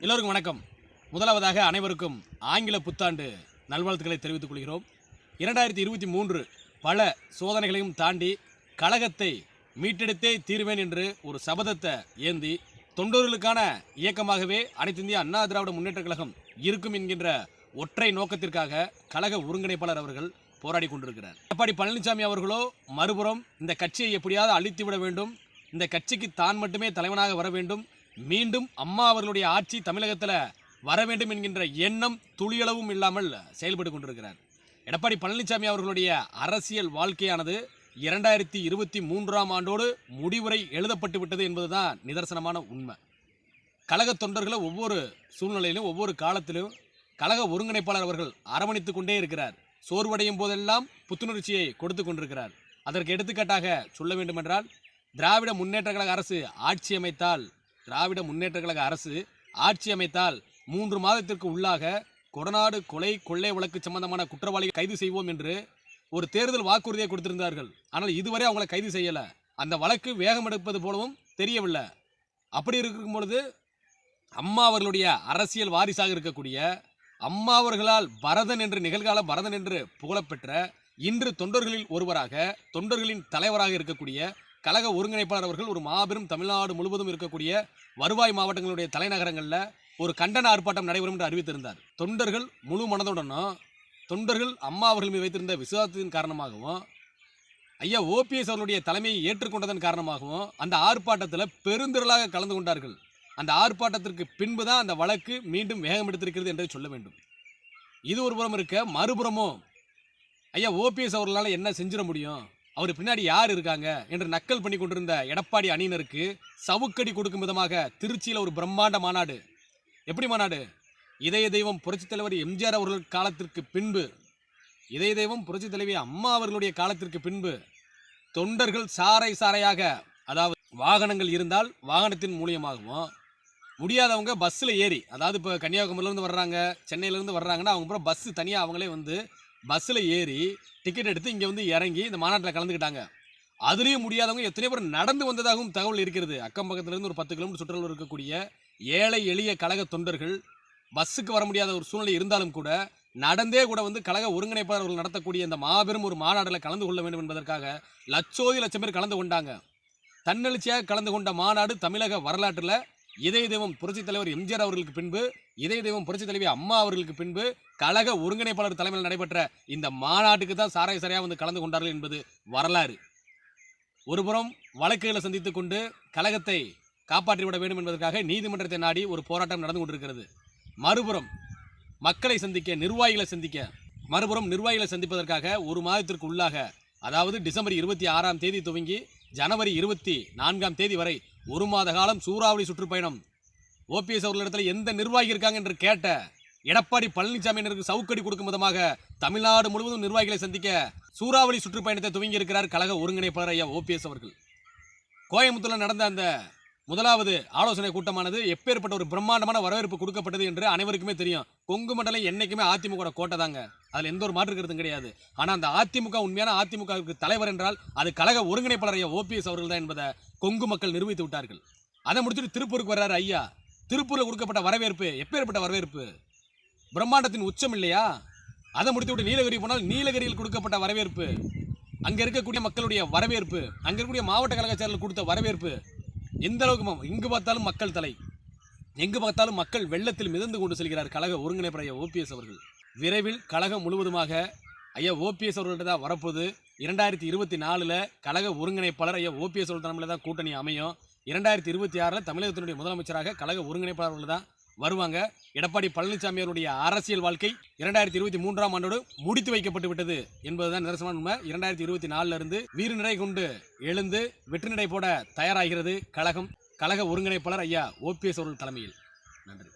எல்லோருக்கும் வணக்கம். முதலாவதாக அனைவருக்கும் ஆங்கில புத்தாண்டு நல்வாழ்த்துக்களை தெரிவித்துக் கொள்கிறோம். இரண்டாயிரத்தி இருபத்தி மூன்று பல சோதனைகளையும் தாண்டி கழகத்தை மீட்டெடுத்தே தீர்வேன் என்று ஒரு சபதத்தை ஏந்தி தொண்டர்களுக்கான இயக்கமாகவே அனைத்து இந்திய அண்ணா திராவிட முன்னேற்ற கழகம் இருக்கும் என்கின்ற ஒற்றை நோக்கத்திற்காக கழக ஒருங்கிணைப்பாளர் அவர்கள் போராடி கொண்டிருக்கிறார். எடப்பாடி பழனிசாமி அவர்களோ மறுபுறம் இந்த கட்சியை எப்படியாவது அழித்து விட வேண்டும் இந்த கட்சிக்கு தான் மட்டுமே தலைவனாக வர வேண்டும் மீண்டும் அம்மா அவர்களுடைய ஆட்சி தமிழகத்தில் வர வேண்டும் என்கின்ற எண்ணம் துளியளவும் இல்லாமல் செயல்பட்டு கொண்டிருக்கிறார். எடப்பாடி பழனிசாமி அவர்களுடைய அரசியல் வாழ்க்கையானது இரண்டாயிரத்தி இருபத்தி மூன்றாம் ஆண்டோடு முடிவுரை எழுதப்பட்டு விட்டது என்பதுதான் நிதர்சனமான உண்மை. கழக தொண்டர்களை ஒவ்வொரு சூழ்நிலையிலும் ஒவ்வொரு காலத்திலும் கழக ஒருங்கிணைப்பாளர் அவர்கள் அரவணைத்து கொண்டே இருக்கிறார். சோர்வடையும் போதெல்லாம் புத்துணர்ச்சியை கொடுத்து கொண்டிருக்கிறார். அதற்கு எடுத்துக்காட்டாக சொல்ல வேண்டுமென்றால் திராவிட முன்னேற்ற கழக அரசு ஆட்சி அமைத்தால் திராவிட முன்னேற்ற கழக அரசு ஆட்சி அமைத்தால் மூன்று மாதத்திற்கு உள்ளாக கொடநாடு கொலை கொள்ளை வழக்கு சம்பந்தமான குற்றவாளிகளை கைது செய்வோம் என்று ஒரு தேர்தல் வாக்குறுதியை கொடுத்திருந்தார்கள். ஆனால் இதுவரை அவங்களை கைது செய்யலை. அந்த வழக்கு வேகம் எடுப்பது போலவும் தெரியவில்லை. அப்படி இருக்கும் பொழுது அம்மா அவர்களுடைய அரசியல் வாரிசாக இருக்கக்கூடிய அம்மா அவர்களால் பரதன் என்று நிகழ்கால பரதன் என்று புகழப்பெற்ற இன்று தொண்டர்களில் ஒருவராக தொண்டர்களின் தலைவராக இருக்கக்கூடிய கழக ஒருங்கிணைப்பாளர் அவர்கள் ஒரு மாபெரும் தமிழ்நாடு முழுவதும் இருக்கக்கூடிய வருவாய் மாவட்டங்களுடைய தலைநகரங்களில் ஒரு கண்டன ஆர்ப்பாட்டம் நடைபெறும் என்று அறிவித்திருந்தார். தொண்டர்கள் முழு மனதுடனும் தொண்டர்கள் அம்மா அவர்கள் மீது வைத்திருந்த விசுவாசத்தின் காரணமாகவும் ஐயா ஓபிஎஸ் அவர்களுடைய தலைமையை ஏற்றுக்கொண்டதன் காரணமாகவும் அந்த ஆர்ப்பாட்டத்தில் பெருந்திரளாக கலந்து கொண்டார்கள். அந்த ஆர்ப்பாட்டத்திற்கு பின்பு தான் அந்த வழக்கு மீண்டும் வேகம் எடுத்திருக்கிறது என்றே சொல்ல வேண்டும். இது ஒரு புறம் இருக்க மறுபுறமும் ஐயா ஓபிஎஸ் அவர்களால் என்ன செஞ்சிட முடியும்? அவர் பின்னாடி யார் இருக்காங்க என்று நக்கல் பண்ணி கொண்டிருந்த எடப்பாடி அணியினருக்கு சவுக்கடி கொடுக்கும் விதமாக திருச்சியில் ஒரு பிரம்மாண்ட மாநாடு. எப்படி மாநாடு? இதய தெய்வம் புரட்சித் தலைவர் எம்ஜிஆர் அவர்கள் காலத்திற்கு பின்பு இதய தெய்வம் புரட்சித் தலைவி அம்மா அவர்களுடைய காலத்திற்கு பின்பு தொண்டர்கள் சாறை சாறையாக அதாவது வாகனங்கள் இருந்தால் வாகனத்தின் மூலியமாகவும் முடியாதவங்க பஸ்ஸில் ஏறி அதாவது இப்போ கன்னியாகுமரியிலேருந்து வர்றாங்க சென்னையிலேருந்து வர்றாங்கன்னா அவங்க அப்புறம் பஸ்ஸு தனியாக அவங்களே வந்து பஸ்ஸில் ஏறி டிக்கெட் எடுத்து இங்கே வந்து இறங்கி இந்த மாநாட்டில் கலந்துக்கிட்டாங்க. அதுலேயும் முடியாதவங்க எத்தனை பேர் நடந்து வந்ததாகவும் தகவல் இருக்கிறது. அக்கம் பக்கத்துலேருந்து ஒரு பத்து கிலோமீட்டர் சுற்றுலா இருக்கக்கூடிய ஏழை எளிய கழக தொண்டர்கள் பஸ்ஸுக்கு வர முடியாத ஒரு சூழ்நிலை இருந்தாலும் கூட நடந்தே கூட வந்து கழக ஒருங்கிணைப்பாளர் அவர்கள் நடத்தக்கூடிய இந்த மாபெரும் ஒரு மாநாட்டில் கலந்து கொள்ள வேண்டும் என்பதற்காக லட்சோதி லட்சம் பேர் கலந்து கொண்டாங்க. தன்னெழுச்சியாக கலந்து கொண்ட மாநாடு தமிழக வரலாற்றில் இதய தெய்வம் புரட்சித் தலைவர் எம்ஜிஆர் அவர்களுக்கு பின்பு இதய தெய்வம் புரட்சி தலைவி அம்மா அவர்களுக்கு பின்பு கழக ஒருங்கிணைப்பாளர் தலைமையில் நடைபெற்ற இந்த மாநாட்டுக்கு தான் சாராய சாரையாக வந்து கலந்து கொண்டார்கள் என்பது வரலாறு. ஒருபுறம் வழக்குகளை சந்தித்துக் கொண்டு கழகத்தை காப்பாற்றிவிட வேண்டும் என்பதற்காக நீதிமன்றத்தை நாடி ஒரு போராட்டம் நடந்து கொண்டிருக்கிறது. மறுபுறம் மக்களை சந்திக்க நிர்வாகிகளை சந்திக்க மறுபுறம் நிர்வாகிகளை சந்திப்பதற்காக ஒரு மாதத்திற்கு உள்ளாக அதாவது டிசம்பர் இருபத்தி ஆறாம் தேதி துவங்கி ஜனவரி இருபத்தி நான்காம் தேதி வரை ஒரு மாத காலம் சூறாவளி சுற்றுப்பயணம். ஓபிஎஸ் அவர்களிடத்தில் எந்த நிர்வாகி இருக்காங்க என்று கேட்ட எடப்பாடி பழனிசாமியினருக்கு சவுக்கடி கொடுக்கும் விதமாக தமிழ்நாடு முழுவதும் நிர்வாகிகளை சந்திக்க சூறாவளி சுற்றுப்பயணத்தை துவங்கி இருக்கிறார் கழக ஒருங்கிணைப்பாளர் ஐயா ஓபிஎஸ் அவர்கள். கோயம்புத்தூரில் நடந்த அந்த முதலாவது ஆலோசனை கூட்டமானது எப்பேற்பட்ட ஒரு பிரம்மாண்டமான வரவேற்பு கொடுக்கப்பட்டது என்று அனைவருக்குமே தெரியும். கொங்கு மண்டலம் என்றைக்குமே அதிமுக கோட்டை தாங்க. அதில் எந்த ஒரு மாற்று கருத்தும் கிடையாது. ஆனால் அந்த அதிமுக உண்மையான அதிமுகவுக்கு தலைவர் என்றால் அது கழக ஒருங்கிணைப்பாளர் ஐயா ஓபிஎஸ் அவர்கள் தான் என்பதை கொங்கு மக்கள் நிரூபித்து விட்டார்கள். அதை முடிச்சுட்டு திருப்பூருக்கு வர்றாரு ஐயா. திருப்பூரில் கொடுக்கப்பட்ட வரவேற்பு எப்பேற்பட்ட வரவேற்பு? பிரம்மாண்டத்தின் உச்சம் இல்லையா? அதை முடித்து விட்டு நீலகிரி போனால் நீலகிரியில் கொடுக்கப்பட்ட வரவேற்பு. அங்கே இருக்கக்கூடிய மக்களுடைய வரவேற்பு அங்கே இருக்கக்கூடிய மாவட்ட கழக செயலர் கொடுத்த வரவேற்பு எந்த அளவுக்கு இங்கு எங்கு பார்த்தாலும் மக்கள் தலை. எங்கு பார்த்தாலும் மக்கள் வெள்ளத்தில் மிதந்து கொண்டு செல்கிறார் கழக ஒருங்கிணைப்பாளர் ஐயா ஓபிஎஸ் அவர்கள். விரைவில் கழகம் முழுவதுமாக ஐயா ஓபிஎஸ் அவர்கள்ட்ட தான் வரப்போது இரண்டாயிரத்தி இருபத்தி நாலில் கழக ஒருங்கிணைப்பாளர் ஐயா ஓபிஎஸ் அவர்கள் தலைமையில் தான் கூட்டணி அமையும். இரண்டாயிரத்தி இருபத்தி ஆறில் தமிழகத்தினுடைய முதலமைச்சராக கழக ஒருங்கிணைப்பாளர்கள் தான் வருவாங்க. எடப்பாடி பழனிசாமி அவருடைய அரசியல் வாழ்க்கை இரண்டாயிரத்தி இருபத்தி மூன்றாம் ஆண்டோடு முடித்து வைக்கப்பட்டு விட்டது என்பதுதான் நிதர்சனமான உண்மை. இரண்டாயிரத்தி இருபத்தி நாலுல இருந்து வீறுநடை கொண்டு எழுந்து வெற்றி நடை போட தயாராகிறது கழகம். கழக ஒருங்கிணைப்பாளர் ஐயா ஓபிஎஸ் அவர்கள் தலைமையில். நன்றி.